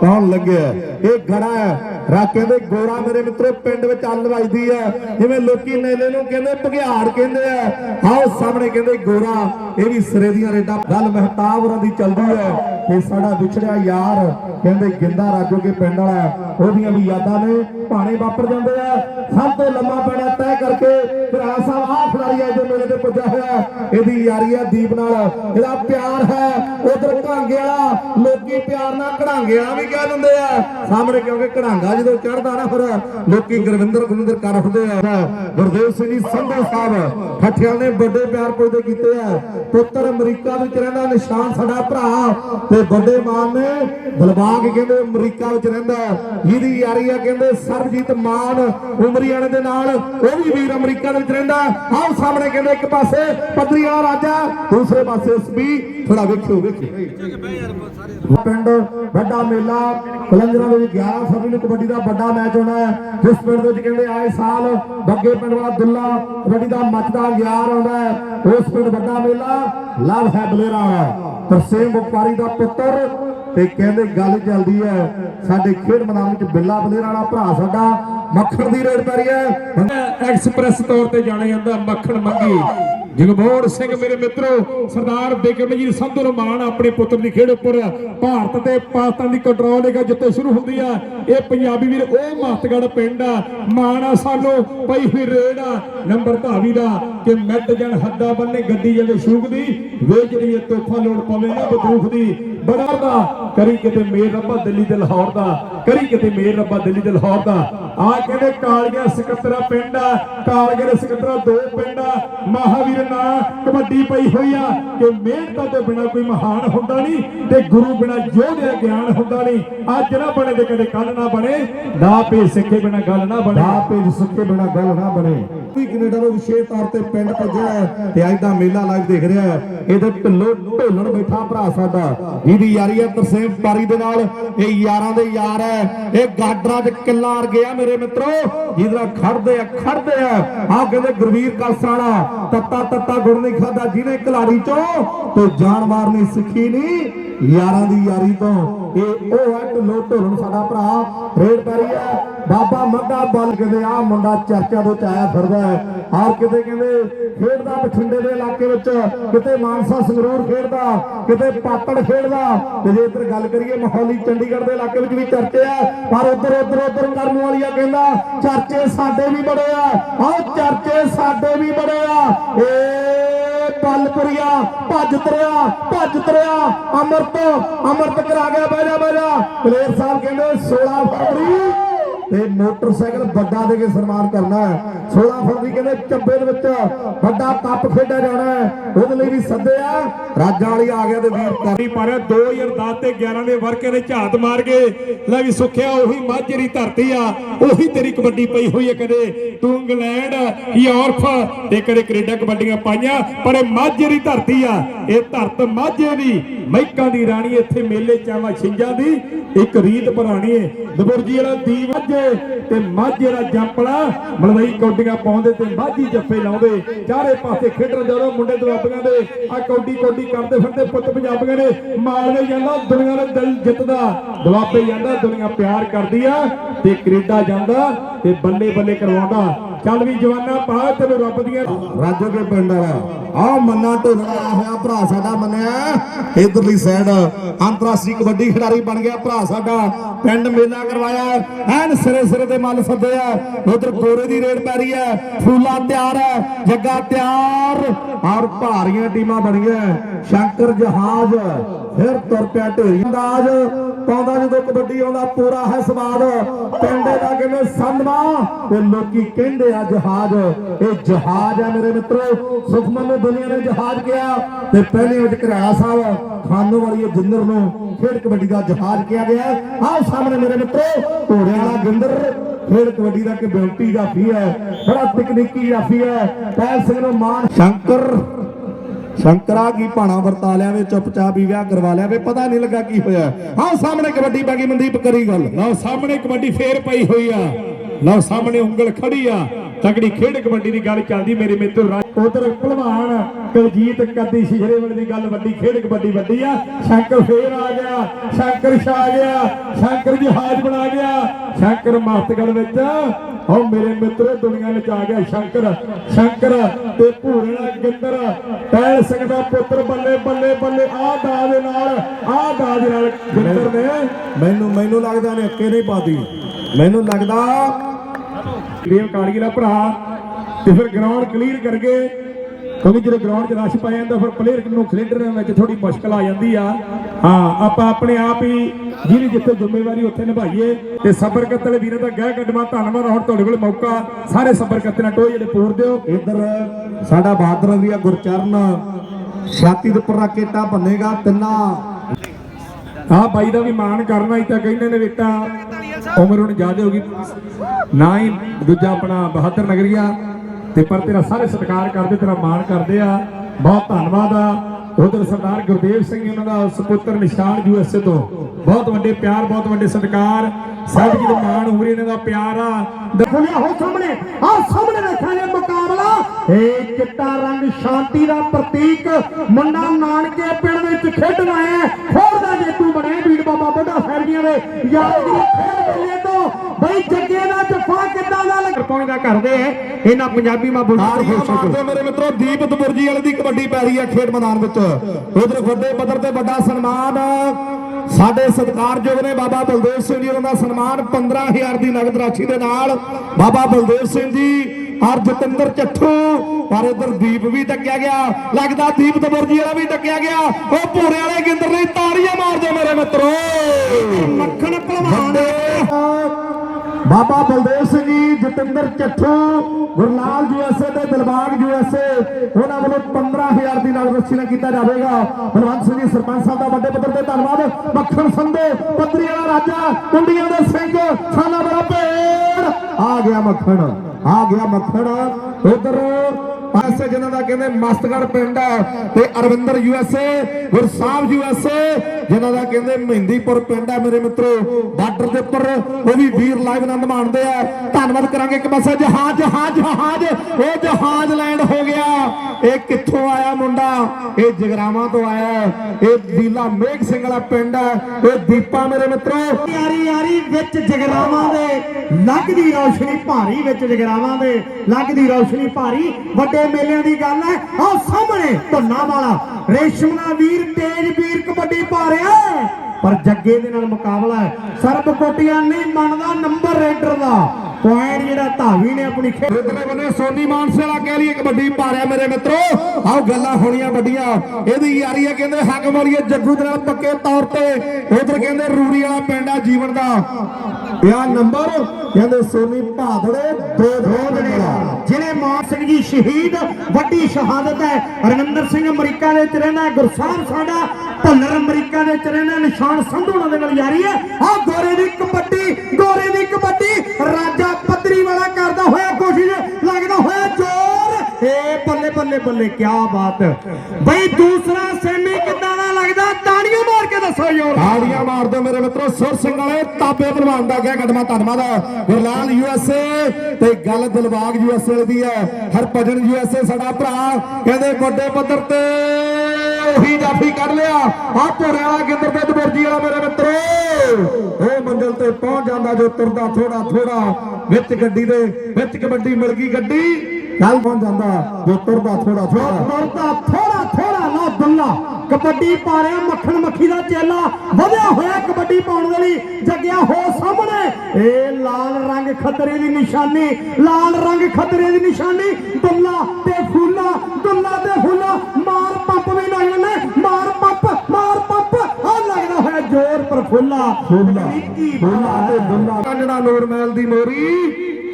ਕੌਣ ਲੰਘਿਆ? ਇਹ ਗੜਾ ਹੈ ਰਾ ਕਹਿੰਦੇ ਗੋਰਾ ਮੇਰੇ ਮਿੱਤਰੋ, ਪਿੰਡ ਵਿੱਚ ਅੱਲ ਵੱਜਦੀ ਹੈ। ਜਿਵੇਂ ਲੋਕੀ ਨੇਲੇ ਨੂੰ ਕਹਿੰਦੇ, ਭਗਿਆੜ ਕਹਿੰਦੇ ਆ। ਆਓ ਸਾਹਮਣੇ ਕਹਿੰਦੇ, ਗੋਰਾ, ਇਹ ਵੀ ਸਿਰੇ ਦੀਆਂ ਰੇਡਾਂ। ਗੱਲ ਮਹਿਤਾਬ ਹੋਰਾਂ ਦੀ ਚੱਲਦੀ ਹੈ ਇਹ ਸਾਡਾ ਵਿਛੜਿਆ ਯਾਰ, ਕਹਿੰਦੇ ਗਿੰਦਾ ਰਾਜੋ ਕੇ ਪਿੰਡ ਵਾਲਾ ਉਹਦੀਆਂ ਵੀ ਯਾਦਾਂ ਨੇ, ਭਾਣੇ ਵਾਪਰ ਜਾਂਦੇ ਆ। ਸਭ ਤੋਂ ਲੰਮਾ ਪੈਣਾ ਤੈਅ ਕਰਕੇ, ਫਿਰ ਸਾਹਿਬ ਆ ਖਿਡਾਰੀ ਅੱਜ ਦੇ ਮੇਲੇ ਤੇ ਪੁੱਜਾ ਹੋਇਆ ਇਹਦੀ ਯਾਰੀ ਆ ਦੀਪ ਨਾਲ। ਇਹਦਾ ਪਿਆਰ ਹੈ, ਉਧਰ ਘਾਂਗੇ ਵਾਲਾ, ਲੋਕੀ ਪਿਆਰ ਨਾਲ ਘੜਾਂਗੇ ਵਾਲਾ ਵੀ ਕਹਿ ਦਿੰਦੇ ਆ। ਸਾਹਮਣੇ ਕਿਉਂਕਿ ਘੜਾਂਗਾ ਜਦੋਂ ਚੜਦਾ ਨਾ ਫਿਰ ਲੋਕੀ ਗੁਰਵਿੰਦਰ ਗੁਰਵਿੰਦਰ ਕਰ ਉੱਠਦੇ ਆ। ਗੁਰਦੇਵ ਸਿੰਘ ਜੀ, ਸੰਧੂ ਸਾਹਿਬ, ਠੱਠਿਆਂ ਨੇ ਵੱਡੇ ਪਿਆਰ ਪੁੱਜਦੇ ਕੀਤੇ ਆ। ਪੁੱਤਰ ਅਮਰੀਕਾ ਵਿੱਚ ਰਹਿੰਦਾ, ਨਿਸ਼ਾਨ ਸਾਡਾ ਭਰਾ। ਤੇ ਵੱਡੇ ਮਾਨ ਨੇ ਬਲਬਾਗ ਕਹਿੰਦੇ ਅਮਰੀਕਾ ਵਿੱਚ ਰਹਿੰਦਾ ਜਿਹਦੀ ਯਾਰੀ ਆ ਕਹਿੰਦੇ ਸਰਬਜੀਤ ਮਾਨ, ਉਮਰੀਆਣੇ ਦੇ ਨਾਲ, ਉਹ ਵੀ ਵੀਰ ਅਮਰੀਕਾ ਦੇ ਵਿੱਚ ਰਹਿੰਦਾ ਆਹ ਸਾਹਮਣੇ ਕਹਿੰਦੇ ਇੱਕ ਪਾਸੇ ਪੱਧਰੀ ਵਾਲਾ ਰਾਜਾ ਦੂਸਰੇ ਪਾਸੇ ਸਬੀ ਥੋੜਾ ਵੇਖਿਓ ਵੇਖਿਓ। ਪਿੰਡ ਵੱਡਾ ਮੇਲਾ ਕਲੰਜਰਾਂ ਦੇ ਵਿੱਚ 11 ਫਰਵਰੀ ਨੂੰ ਕਬੱਡੀ ਦਾ ਵੱਡਾ ਮੈਚ ਹੋਣਾ ਹੈ। ਜਿਸ ਪਿੰਡ ਦੇ ਵਿੱਚ ਕਹਿੰਦੇ ਆਏ ਸਾਲ ਬੱਗੇ ਪਿੰਡ ਵਾਲਾ ਦੁੱਲਾ ਕਬੱਡੀ ਦਾ ਮੱਚਦਾ ਯਾਰ ਆਉਂਦਾ ਹੈ। ਉਸ ਪਿੰਡ ਵੱਡਾ ਮੇਲਾ ਲਵ ਹੈ ਬਲੇਰਾ। ਤਰਸੇਮ ਵਪਾਰੀ ਦਾ ਪੁੱਤਰ ਤੇ ਕਹਿੰਦੇ ਗੱਲ ਚੱਲਦੀ ਹੈ। ਸਾਡੇ ਖੇਡ ਮੈਦਾਨ ਵਿੱਚ ਬਿੱਲਾ ਬਲੇਰਾ ਵਾਲਾ ਭਰਾ ਸਾਡਾ ਮੱਖਣ ਦੀ ਰੇਡ ਪੈ ਰਹੀ ਹੈ। ਐਕਸਪ੍ਰੈਸ ਤੌਰ ਤੇ ਜਾਣਿਆ ਜਾਂਦਾ ਮੱਖਣ ਮੰਗੀ। ਜਗਮੋਹਨ ਸਿੰਘ ਮੇਰੇ ਮਿੱਤਰੋ, ਸਰਦਾਰ ਬਿਕਰਮਜੀਤ ਸੰਧੂ ਰਮਾਨ ਆਪਣੇ ਪੁੱਤਰ ਦੀ ਖੇਡ ਉੱਪਰ ਭਾਰਤ ਤੇ ਪਾਕਿਸਤਾਨ ਦੀ ਕੰਟਰੋਲ ਹੈਗਾ ਜਿੱਥੇ ਸ਼ੁਰੂ ਹੁੰਦੀ ਆ। ਇਹ ਪੰਜਾਬੀ ਵੀਰ, ਉਹ ਮਹਤਗੜ ਪਿੰਡ ਆ। ਮਾਣ ਆ ਸਾਨੂੰ ਪਈ ਹੋਈ ਰੇਡ ਆ। ਨੰਬਰ ਧਾਵੀ ਦਾ ਕਿ ਮਿੱਟ ਜਣ ਹੱਦਾ ਬੰਨੇ ਗੱਡੀ ਜਦੇ ਸ਼ੂਕ ਦੀ ਵੇਚਣੀ ਇਹ ਲੋੜ ਪਵੇ ਨਾ ਬਦਰੂਖ ਦੀ ਬੜਾ ਦਾ, ਕਰੀ ਕਿਤੇ ਮੇਰ ਰੱਬਾ ਦਿੱਲੀ ਤੇ ਲਾਹੌਰ ਦਾ, ਕਰੀ ਕਿਤੇ ਮੇਰ ਰੱਬਾ ਦਿੱਲੀ ਤੇ ਲਾਹੌਰ ਦਾ। ਆ ਕਹਿੰਦੇ ਕਾਲੀਆ ਸਕੱਤਰਾ ਪਿੰਡ ਆ ਕਾਲਗੜ ਸਕੱਤਰਾ ਦੋ ਪਿੰਡ ਆ। ਮਹਾਵੀਰ ਨਾਂ ਕਬੱਡੀ ਪਈ ਹੋਈ ਆ, ਕਿ ਮਿਹਨਤਾਂ ਤੋਂ ਬਿਨਾ ਕੋਈ ਮਹਾਨ ਹੁੰਦਾ ਨਹੀਂ, ਤੇ ਗੁਰੂ ਬਿਨਾ ਯੋਧਿਆ ਗਿਆਨ ਹੁੰਦਾ ਨਹੀਂ। ਅੱਜ ਨਾ ਬਣੇ ਤੇ ਕਦੇ ਕੱਲ ਨਾ ਬਣੇ ਨਾ ਪੇ ਸਿੱਖੇ ਬਿਨਾ ਗੱਲ ਨਾ ਬਣੇ। ਨਾ ਪੇਜ ਸੁੱਕੇ ਬਿਨਾ ਗੱਲ ਨਾ ਬਣੇ। ਵੀ ਕੈਨੇਡਾ ਤੋਂ ਵਿਸ਼ੇਸ਼ ਤੌਰ ਤੇ ਪਿੰਡ ਭੇਜਿਆ ਹੈ ਤੇ ਅੱਜ ਦਾ ਮੇਲਾ ਲਾਈਵ ਦੇਖ ਰਿਹਾ ਹੈ। ਇਹਦੇ ਢਿੱਲੋ ਢੋਲਣ ਬੈਠਾ ਭਰਾ ਸਾਡਾ ਜਿਹਦੀ ਯਾਰੀ ਹੈ ਤਰਸੇਮ ਪਾਰੀ ਦੇ ਨਾਲ। ਇਹ ਯਾਰਾਂ ਦੇ ਯਾਰ ਹੈ। ਇਹ ਗਾਡਰਾਂ 'ਚ ਕਿੱਲਾ ਅਰ ਗਿਆ ਮੇਰੇ ਮਿੱਤਰੋ। ਜਿਹਦੇ ਖੜਦੇ ਆ ਖੜਦੇ ਆ। ਆਹ ਕਹਿੰਦੇ ਗੁਰਵੀਰ ਕਲਸਾਣਾ ਤੱਤਾ ਤੱਤਾ ਗੁੜ ਨਹੀਂ ਖਾਦਾ, ਜਿਹਨੇ ਖਿਲਾੜੀ ਚੋਂ, ਤੇ ਜਾਨ ਮਾਰਨੀ ਸਿੱਖੀ ਨਹੀਂ। ਯਾਰਾਂ ਦੀ ਯਾਰੀ ਤੋਂ। ਇਹ ਉਹ ਹੈ ਢਿੱਲੋ ਢੋਲਣ ਸਾਡਾ ਭਰਾ। ਰੇਡ ਪੈਰੀ ਹੈ। ਬਾਬਾ ਮੱਗਾ ਬਲ ਕਹਿੰਦੇ ਆ ਮੁੰਡਾ ਚਰਚਾ ਤੋਂ ਆਇਆ ਫਿਰਦਾ ਹੈ। ਆਰ ਕਿਤੇ ਕਹਿੰਦੇ, ਖੇਡਦਾ ਬਠਿੰਡੇ ਦੇ ਇਲਾਕੇ ਵਿੱਚ। ਕਿਤੇ ਮਾਨਸਾ ਸੰਗਰੂਰ ਖੇਡਦਾ, ਕਿਤੇ ਪਾਪੜ ਖੇਡਦਾ। ਤੇ ਜੇ ਇੱਧਰ ਗੱਲ ਕਰੀਏ, ਮੋਹਾਲੀ ਚੰਡੀਗੜ੍ਹ ਦੇ ਇਲਾਕੇ ਵਿੱਚ ਵੀ ਚਰਚੇ ਆ। ਪਰ ਉੱਧਰ ਉੱਧਰ ਉੱਧਰ ਕਰਨ ਵਾਲੀਆ ਕਹਿੰਦਾ, ਚਰਚੇ ਸਾਡੇ ਵੀ ਬੜੇ ਆ। ਆਹ ਚਰਚੇ ਸਾਡੇ ਵੀ ਬੜੇ ਆ। ਏ ਪਲਪੁਰੀਆ ਭੱਜ ਤਰਿਆ ਭੱਜ ਤਰਿਆ, ਅਮਰਤ ਅਮਰਤ ਕਰਾ ਗਿਆ ਬਹਿ ਜਾ ਬਹਿ ਜਾ। ਪਲੇਅਰ ਸਾਹਿਬ ਕਹਿੰਦੇ 16 ਫਰਵਰੀ। ਤੇ ਮੋਟਰਸਾਈਕਲ ਵੱਡਾ ਦੇ ਕੇ ਸਨਮਾਨ ਕਰਨਾ ਹੈ। 16 ਫਰਵਰੀ ਕਹਿੰਦੇ ਚੱਬੇ ਦੇ ਵਿੱਚ ਵੱਡਾ ਕੱਪ ਖੇਡਿਆ ਜਾਣਾ ਹੈ। ਉਹਦੇ ਲਈ ਵੀ ਸੱਦਿਆ ਰਾਜਾਂ ਵਾਲੀ ਆ ਗਿਆ ਤੇ ਵੀਰ ਕਰ ਪਾਰੀ 2010 ਤੇ 11 ਦੇ ਵਰਕੇ ਨੇ ਝਾਤ ਮਾਰ ਕੇ ਲੈ ਵੀ ਸੁੱਖਿਆ, ਉਹੀ ਮਾਝਰੀ ਧਰਤੀ ਆ। ਉਹੀ ਤੇਰੀ ਕਬੱਡੀ ਪਈ ਹੋਈ ਹੈ ਕਦੇ ਤੂੰ ਇੰਗਲੈਂਡ, ਯੂਰਪ ਤੇ ਕਦੇ ਕੈਨੇਡਾ ਕਬੱਡੀਆਂ ਪਾਈਆਂ, ਪਰ ਇਹ ਮਾਝਰੀ ਧਰਤੀ ਆ। ਇਹ ਧਰਤ ਮਾਝੇ ਦੀ, ਮਹਿਕਾਂ ਦੀ ਰਾਣੀ ਇੱਥੇ ਮੇਲੇ ਚਾਵਾ ਛਿੰਜਾਂ ਦੀ। ਇੱਕ ਰੀਤ ਪੁਰਾਣੀ ਏ ਦਬੁਰਜੀ ਵਾਲਾ ਦੀ ਮਾਝੇ ਤੇ ਮਾਝੇ ਦਾ ਜੰਪਲਾ ਮਲਵਈ ਕੌਡੀਆਂ ਪਾਉਂਦੇ ਤੇ ਮਾਝੀ ਜੱਫੇ ਲਾਉਂਦੇ। ਚਾਰੇ ਪਾਸੇ ਖੇਡਣ ਜਦੋਂ ਮੁੰਡੇ ਦੁਆਬੀਆਂ ਦੇ। ਆ ਕੌਡੀ ਕੌਡੀ ਕਰਦੇ ਫਿਰਦੇ ਪੁੱਤ ਪੰਜਾਬੀਆਂ ਨੇ ਮਾਲਵੇ ਜਾਂਦਾ, ਦੁਨੀਆ ਦਾ ਦਿਲ ਜਿੱਤਦਾ। ਦੁਆਬੇ ਜਾਂਦਾ, ਦੁਨੀਆ ਪਿਆਰ ਕਰਦੀ ਆ ਤੇ ਕੈਨੇਡਾ ਜਾਂਦਾ ਤੇ ਬੱਲੇ ਬੱਲੇ ਕਰਵਾਉਂਦਾ। ਚੱਲ ਵੀ ਜਵਾਨਾ, ਪਾ ਤੈਨੂੰ ਰੱਬ ਦੀਆਂ ਰਾਜੋ ਕੇ ਪਿੰਡ ਵਾਲਾ ਆ ਮੰਨਾ ਢੋਲਣਾ ਆਇਆ ਹੋਇਆ, ਭਰਾ ਸਾਡਾ ਮੰਨਿਆ। ਇਧਰਲੀ ਸਾਈਡ ਅੰਤਰਰਾਸ਼ਟਰੀ ਕਬੱਡੀ ਖਿਡਾਰੀ ਬਣ ਗਿਆ ਭਰਾ ਸਾਡਾ। ਪਿੰਡ ਮੇਲਾ ਕਰਵਾਇਆ। ਐਨ ਸਿਰੇ ਸਿਰੇ ਤੇ ਮੱਲ ਸੱਦੇ ਸੱਦਿਆ ਉਧਰ ਕੋਰੇ ਦੀ ਰੇਡ ਪੈ ਰਹੀ ਹੈ ਫੂਲਾ ਤਿਆਰ ਹੈ ਜੱਗਾ ਤਿਆਰ। ਔਰ ਭਾਰੀਆਂ ਟੀਮਾਂ ਬਣੀਆਂ ਸ਼ੰਕਰ ਜਹਾਜ਼ ਫਿਰ ਤੁਰ ਪਿਆ ਢੇਰੀ। ਅੰਦਾਜ਼ ਪਾਉਂਦਾ ਜਦੋਂ ਕਬੱਡੀ ਆਉਂਦਾ, ਪੂਰਾ ਹੈ ਸਵਾਦ। ਪਿੰਡੇ ਦਾ ਕਹਿੰਦੇ ਸੰਧਵਾ ਤੇ ਲੋਕੀ ਕਹਿੰਦੇ ਆ ਜਹਾਜ਼। ਇਹ ਜਹਾਜ਼ ਹੈ ਮੇਰੇ ਮਿੱਤਰੋ, ਸੁਖਮਨ ਨੂੰ ਦੁਨੀਆ ਨੇ ਜਹਾਜ਼ ਕਿਹਾ ਤੇ ਪਹਿਲੇ ਵਿੱਚ ਘਰਾਇਆ ਸਾਹਿਬ, ਖਾਨੋ ਵਾਲੀ ਇਹ ਜਿੰਦਰ ਨੂੰ ਖੇਡ ਕਬੱਡੀ ਦਾ ਜਹਾਜ਼ ਕਿਹਾ ਗਿਆ। ਆਹ ਸਾਹਮਣੇ ਮੇਰੇ ਮਿੱਤਰੋ ਘੋੜੇ ਵਾਲਾ ਗਿੰਦਰ ਖੇਡ ਕਬੱਡੀ ਦਾ ਕਿ ਬਿਊਟੀ ਜਾਫੀ ਹੈ, ਬੜਾ ਤਕਨੀਕੀ ਜਾਫੀ ਹੈ। ਪੈਲ ਸਿੰਘ ਨੂੰ ਮਾਨ ਸ਼ੰਕਰ ਸ਼ੰਕਰਾ ਕੀ ਭਾਣਾ ਵਰਤਾ ਲਿਆ ਵੇ ਚੁੱਪਚਾਪ ਹੀ ਵਿਆਹ ਕਰਵਾ ਲਿਆ ਵੇ, ਪਤਾ ਨਹੀਂ ਲੱਗਾ ਕੀ ਹੋਇਆ। ਹਾਂ ਸਾਹਮਣੇ ਕਬੱਡੀ ਪੈ ਗਈ ਮਨਦੀਪ ਕਰੀ ਗੱਲ। ਲਓ ਸਾਹਮਣੇ ਕਬੱਡੀ ਫੇਰ ਪਈ ਹੋਈ ਆ। ਲਓ ਸਾਹਮਣੇ ਉਂਗਲ ਖੜੀ ਆ। ਤਗੜੀ ਖੇਡ ਕਬੱਡੀ ਦੀ ਗੱਲ ਚੱਲਦੀ ਮੇਰੇ ਮਿੱਤਰ ਉਧਰ ਭਲਵਾਨ ਕੁਲਜੀਤ ਕੱਦੀ ਸ਼ਿਹਰੇ ਦੀ ਗੱਲ ਵੱਡੀ, ਖੇਡ ਕਬੱਡੀ ਵੱਡੀ ਆ। ਸ਼ੰਕਰ ਫੇਰ ਆ ਗਿਆ, ਸ਼ੰਕਰ ਛਾ ਗਿਆ, ਸ਼ੰਕਰ ਜਹਾਜ਼ ਬਣਾ ਗਿਆ, ਸ਼ੰਕਰ ਮਸਤਗੜ ਵਿੱਚ। ਹੋ ਮੇਰੇ ਮਿੱਤਰੋ, ਦੁਨੀਆ ਵਿੱਚ ਆ ਗਿਆ ਸ਼ੰਕਰ ਸ਼ੰਕਰ ਤੇ ਭੂਰਣਾ ਗਿੰਦਰ ਪੈਲ ਸਿੰਘ ਦਾ ਪੁੱਤਰ ਬੱਲੇ ਬੱਲੇ ਬੱਲੇ ਆਹ ਦਾ ਦੇ ਨਾਲ ਆਹ ਦਾ ਦੇ ਨਾਲ ਗਿੰਦਰ ਨੇ। ਮੈਨੂੰ ਮੈਨੂੰ ਲੱਗਦਾ ਨੇ ਅੱਕੇ ਨਹੀਂ ਪਾਦੀ ਮੈਨੂੰ ਲੱਗਦਾ ਦੇਵ ਕਾਲੀ ਦਾ ਭਰਾ। ਤੇ ਫਿਰ ਗਰਾਊਂਡ ਕਲੀਅਰ ਕਰਕੇ ਕਿਉਂਕਿ ਜਦੋਂ ਗਰਾਊਂਡ 'ਚ ਰਸ਼ ਪੈ ਜਾਂਦਾ ਫਿਰ ਪਲੇਅਰ ਨੂੰ ਖੇਡਣ ਵਿੱਚ ਥੋੜੀ ਮੁਸ਼ਕਲ ਆ ਜਾਂਦੀ ਆ। ਹਾਂ ਆਪਾਂ ਆਪਣੇ ਆਪ ਹੀ ਜਿਹਦੀ ਜਿੱਥੇ ਜ਼ਿੰਮੇਵਾਰੀ ਉੱਥੇ ਨਿਭਾਈਏ ਤੇ ਸਬਰ ਕੱਤਲੇ ਵੀਰਾਂ ਦਾ ਗਹਿ ਕੱਢਵਾ ਧੰਨਵਾਦ ਹੁਣ ਤੁਹਾਡੇ ਕੋਲ ਮੌਕਾ। ਸਾਰੇ ਸਬਰ ਕੱਤੇ ਨਾਲ ਟੋਏ ਜਿਹੜੇ ਪੂਰ ਦਿਓ। ਇੱਧਰ ਸਾਡਾ ਬਹਾਦਰ ਵੀ ਆ ਗੁਰਚਰਨ। ਛਾਤੀ ਦੇ ਉੱਪਰ ਰਾਕੇਟਾ ਬੰਨੇਗਾ ਤਿੰਨਾਂ। ਆਹ ਬਾਈ ਦਾ ਵੀ ਮਾਣ ਕਰਨਾ ਹੀ ਤਾਂ ਕਹਿੰਦੇ ਨੇ ਬੇਟਾ ਉਮਰ ਹੁਣ ਜ਼ਿਆਦਾ ਹੋ ਗਈ। ਨਾ ਹੀ ਦੂਜਾ ਆਪਣਾ ਬਹਾਦਰ ਨਗਰੀਆ। ਤੇ ਪਰ ਤੇਰਾ ਸਾਰੇ ਸਤਿਕਾਰ ਕਰਦੇ, ਤੇਰਾ ਮਾਣ ਕਰਦੇ ਆ। ਬਹੁਤ ਧੰਨਵਾਦ ਆ। ਉਧਰ ਸਰਦਾਰ ਗੁਰਦੇਵ ਸਿੰਘ ਜੀ ਉਹਨਾਂ ਦਾ ਸੁਪੁੱਤਰ ਨਿਸ਼ਾਨ ਯੂਐਸਏ ਤੋਂ। ਬਹੁਤ ਵੱਡੇ ਪਿਆਰ, ਬਹੁਤ ਵੱਡੇ ਸਤਿਕਾਰ। ਸਾਹਿਬ ਜੀ ਦੇ ਮਾਣ ਉਮਰੇ ਇਹਨਾਂ ਦਾ ਪਿਆਰ ਆ। ਦੇਖੋ ਲਿਆ ਹੋ ਸਾਹਮਣੇ ਆ ਸਾਹਮਣੇ ਦੇਖਾਂਗੇ ਮੁਕਾਬਲਾ ਇਹ ਚਿੱਟਾ ਰੰਗ ਸ਼ਾਂਤੀ ਦਾ ਪ੍ਰਤੀਕ ਮੁੰਡਾ ਨਾਨਕੇ ਪਿੰਡ ਵਿੱਚ ਖੇਡਣ ਆਇਆ ਹੈ। ਖੋੜ ਦਾ ਜੇਤੂ ਬਣਿਆ ਬੀੜ ਬਾਬਾ ਬੁੱਢਾ ਸੈਰਗੀਆਂ ਦੇ। ਯਾਦਗਰੀ ਖੇਡ ਮੇਲੇ ਤੋਂ ਬਈ ਜੱਗੇ ਦਾ ਜੱਫਾ ਕਿੱਦਾਂ ਦਾ ਲੱਗ ਪਹੁੰਚਦਾ ਕਰਦੇ ਐ ਇਹਨਾਂ ਪੰਜਾਬੀ ਮਾ ਤਾੜੀਆਂ ਮਾਰਦੇ ਮੇਰੇ ਮਿੱਤਰੋ ਦੀਪ ਦਬੁਰਜੀ ਵਾਲੇ ਦੀ ਕਬੱਡੀ ਪੈ ਰਹੀ ਹੈ ਖੇਡ ਮੈਦਾਨ ਵਿੱਚ। ਉਧਰ ਵੱਡੇ ਪੱਧਰ ਤੇ ਵੱਡਾ ਸਨਮਾਨ ਸਾਡੇ ਸਤਿਕਾਰਯੋਗ ਨੇ ਬਾਬਾ ਬਲਦੇਵ ਸਿੰਘ ਜੀ ਉਹਨਾਂ ਦਾ ਸਨਮਾਨ 15000 ਦੀ ਨਗਦ ਰਾਸ਼ੀ ਦੇ ਨਾਲ। ਬਾਬਾ ਬਲਦੇਵ ਸਿੰਘ ਜੀ ਔਰ ਜਤਿੰਦਰ ਚੱਠੂ ਪਰ ਉਧਰ ਦੀਪ ਵੀ ਟੱਕਿਆ ਗਿਆ। ਲੱਗਦਾ ਦੀਪ ਦਬੁਰਜੀ ਵਾਲਾ ਵੀ ਟੱਕਿਆ ਗਿਆ। ਉਹ ਭੂਰੇ ਵਾਲੇ ਗਿੰਦਰ ਲਈ ਤਾੜੀਆਂ ਮਾਰ ਦਿਓ ਮੇਰੇ ਮਿੱਤਰੋ। ਮੱਖਣ ਭਲਵਾਨ। ਬਾਬਾ ਬਲਦੇਵ ਸਿੰਘ ਜੀ ਜਤਿੰਦਰ ਚੱਠੂ, ਗੁਰਲਾਲ ਯੂਐਸਏ ਤੇ ਦਿਲਬਾਗ ਯੂਐਸਏ ਉਹਨਾਂ ਵੱਲੋਂ 15000 ਦੀ ਨਾਲ ਰੱਸੀ ਨਾਲ ਕੀਤਾ ਜਾਵੇਗਾ। ਬਲਵੰਤ ਸਿੰਘ ਜੀ, ਸਰਪੰਚ ਸਾਹਿਬ ਦਾ ਵੱਡੇ ਪੱਧਰ ਤੇ ਧੰਨਵਾਦ। ਮੱਖਣ ਸੰਧੂ, ਪੱਤਰੀ ਵਾਲਾ ਰਾਜਾ, ਕੁੰਡੀਆਂ ਦੇ ਸਿੰਘ, ਸਾਨਾ ਬੜਾ ਆ ਗਿਆ ਮੱਖਣ, ਆ ਗਿਆ ਮੱਖਣ। ਉਧਰ ਪਾਸੇ ਜਿਨ੍ਹਾਂ ਦਾ ਕਹਿੰਦੇ ਮਸਤਗੜ ਪਿੰਡ ਹੈ ਤੇ ਅਰਵਿੰਦਰ ਯੂਐਸਏ ਗੁਰਸਾਹਿਬ ਯੂਐਸਏ ਜਿਨ੍ਹਾਂ ਦਾ ਕਹਿੰਦੇ ਮਹਿੰਦੀਪੁਰ ਪਿੰਡ ਹੈ ਮੇਰੇ ਮਿੱਤਰੋ ਬਾਰਡਰ ਦੇ ਉੱਪਰ, ਉਹ ਵੀ ਵੀਰ ਲਾਈਵ ਆਨੰਦ ਮਾਣਦੇ ਆ। ਧੰਨਵਾਦ ਕਰਾਂਗੇ ਇੱਕ ਪਾਸੇ ਜਹਾਜ਼ ਜਹਾਜ਼ ਜਹਾਜ਼ ਇਹ ਜਹਾਜ਼ ਲੈਂਡ ਹੋ ਗਿਆ। ਇਹ ਕਿੱਥੋਂ ਆਇਆ ਮੁੰਡਾ? ਇਹ ਜਗਰਾਵਾਂ ਤੋਂ ਆਇਆ। ਇਹ ਦੀਲਾ ਮੇਘ ਸਿੰਘ ਵਾਲਾ ਪਿੰਡ ਹੈ ਇਹ ਦੀਪਾ ਮੇਰੇ ਮਿੱਤਰੋ। ਯਾਰੀ ਯਾਰੀ ਵਿੱਚ ਜਗਰਾਵਾਂ ਦੇ, ਲੱਗਦੀ ਰੌਸ਼ਨੀ ਭਾਰੀ ਵਿੱਚ ਜਗਰਾਵਾਂ ਦੇ, ਲੱਗਦੀ ਰੌਸ਼ਨੀ ਭਾਰੀ। ਵੱਡੇ ਮੇਲਿਆਂ ਦੀ ਗੱਲ ਹੈ। ਆਹ ਸਾਹਮਣੇ ਧੰਨਾ ਵਾਲਾ ਰੇਸ਼ਮ ਵੀਰ, ਤੇਜ ਵੀਰ ਕਬੱਡੀ ਪਾ ਰਿਹਾ। ਪਰ ਜੱਗੇ ਦੇ ਨਾਲ ਮੁਕਾਬਲਾ ਹੈ। ਸਰਬ ਕੋਟੀਆਂ ਨਹੀਂ ਮੰਨਦਾ ਨੰਬਰ ਰੇਡਰ ਦਾ। ਪੁਆਇੰਟ ਜਿਹੜਾ ਧਾਵੀ ਨੇ ਆਪਣੀ ਖੇਡ ਇਧਰਲੇ ਬੰਨੇ ਸੋਨੀ ਮਾਨਸੇ ਵਾਲਾ ਕਹਿ ਲਈਏ ਕਬੱਡੀ ਰਿਹਾ ਮੇਰੇ ਮਿੱਤਰੋ। ਆਓ ਗੱਲਾਂ ਹੋਣੀਆਂ ਵੱਡੀਆਂ। ਇਹਦੀ ਯਾਰੀ ਹੈ ਕਹਿੰਦੇ ਹੱਕ ਮਾਰੀਏ ਜੱਗੂ ਦੇ ਨਾਲ ਪੱਕੇ ਤੌਰ ਤੇ। ਉਧਰ ਕਹਿੰਦੇ ਰੂੜੀ ਵਾਲਾ ਪਿੰਡ ਆ ਜੀਵਨ ਦਾ। ਪਿਆ ਨੰਬਰ ਕਹਿੰਦੇ ਸੋਨੀ ਭਾਦੜੇ ਦੋ ਦੋ ਦਾ ਜ਼ਿਲ੍ਹੇ ਮਾਨ ਸਿੰਘ ਜੀ ਸ਼ਹੀਦ ਵੱਡੀ ਸ਼ਹਾਦਤ ਹੈ। ਰਵਿੰਦਰ ਸਿੰਘ ਅਮਰੀਕਾ ਦੇ ਵਿੱਚ ਰਹਿੰਦਾ ਗੁਰਸਾਹਿਬ ਸਾਡਾ ਭੱਲਰ ਅਮਰੀਕਾ ਦੇ ਵਿੱਚ ਰਹਿੰਦਾ ਨਿਸ਼ਾਨ ਸੰਧੂ ਉਹਨਾਂ ਦੇ ਨਾਲ ਯਾਰੀ ਹੈ। ਆ ਗੋਰੇ ਦੀ ਕਬੱਡੀ, ਗੋਰੇ ਦੀ ਕਬੱਡੀ। ਰਾਜਾ ਪੱਧਰੀ ਵਾਲਾ ਕਰਦਾ ਹੋਇਆ ਕੋਸ਼ਿਸ਼, ਲੱਗਦਾ ਹੋਇਆ ਜ਼ੋਰ। ਏ ਬੱਲੇ ਬੱਲੇ ਬੱਲੇ ਕੀ ਬਾਤ। ਬਈ ਦੂਸਰਾ ਸੈਮੀ ਕਿੱਦਾਂ ਦਾ ਲੱਗਦਾ? ਤਾੜੀਆਂ ਮਾਰ ਕੇ ਦੱਸੋ ਜ਼ੋਰ। ਤਾੜੀਆਂ ਮਾਰ ਦਿਓ ਮੇਰੇ ਮਿੱਤਰੋ, ਸੁਰ ਸਿੰਘ ਵਾਲੇ ਤਾਬੇ ਭਲਵਾਨ ਦਾ ਗਿਆ ਕਦਮਾ ਧੰਨਵਾਦ। ਗੁਰਲਾਲ ਯੂਐਸਏ ਤੇ ਗੱਲ ਦਿਲਬਾਗ ਯੂਐਸਏ ਦੀ ਹੈ। ਹਰਭਜਨ ਯੂਐਸਏ ਸਾਡਾ ਭਰਾ, ਕਹਿੰਦੇ ਵੱਡੇ ਪੱਧਰ ਤੇ। ਉਹੀ ਜਾਫੀ ਕੱਢ ਲਿਆ। ਆ ਭੋਰੇ ਵਾਲਾ ਗਿੰਦਰ ਤੇ ਦਬਰਜੀ ਵਾਲਾ ਮੇਰੇ ਮਿੱਤਰੋ। ਉਹ ਮੰਜ਼ਲ ਤੇ ਪਹੁੰਚ ਜਾਂਦਾ ਜੋ ਤੁਰਦਾ ਥੋੜਾ ਥੋੜਾ ਵਿੱਚ ਗੱਡੀ ਦੇ, ਵਿੱਚ ਕਬੱਡੀ ਮਿਲ ਗਈ ਗੱਡੀ। ਕੱਲ ਪਹੁੰਚ ਜਾਂਦਾ ਜੋ ਤੁਰਦਾ ਥੋੜਾ ਥੋੜਾ ਮਰਦਾ ਥੋੜਾ ਥੋੜਾ ਨਾ ਦੁੱਲਾ। ਕਬੱਡੀ ਪਾ ਰਿਹਾ ਮੱਖਣ ਮੱਖੀ ਦਾ ਚੇਲਾ। ਵਧਿਆ ਹੋਇਆ ਕਬੱਡੀ ਪਾਉਣ ਦੇ ਲਈ ਜੱਗਿਆ ਹੋ ਸਾਹਮਣੇ। ਇਹ ਲਾਲ ਰੰਗ ਖਤਰੇ ਦੀ ਨਿਸ਼ਾਨੀ, ਲਾਲ ਰੰਗ ਖਤਰੇ ਦੀ ਨਿਸ਼ਾਨੀ। ਦੁੱਲਾ ਜ਼ੋਰ ਪਰ ਫੁੱਲਾ ਤੇ ਦੁੱਲਾ ਕੰਜਣਾ ਨੂਰ ਦੀ ਮੋਰੀ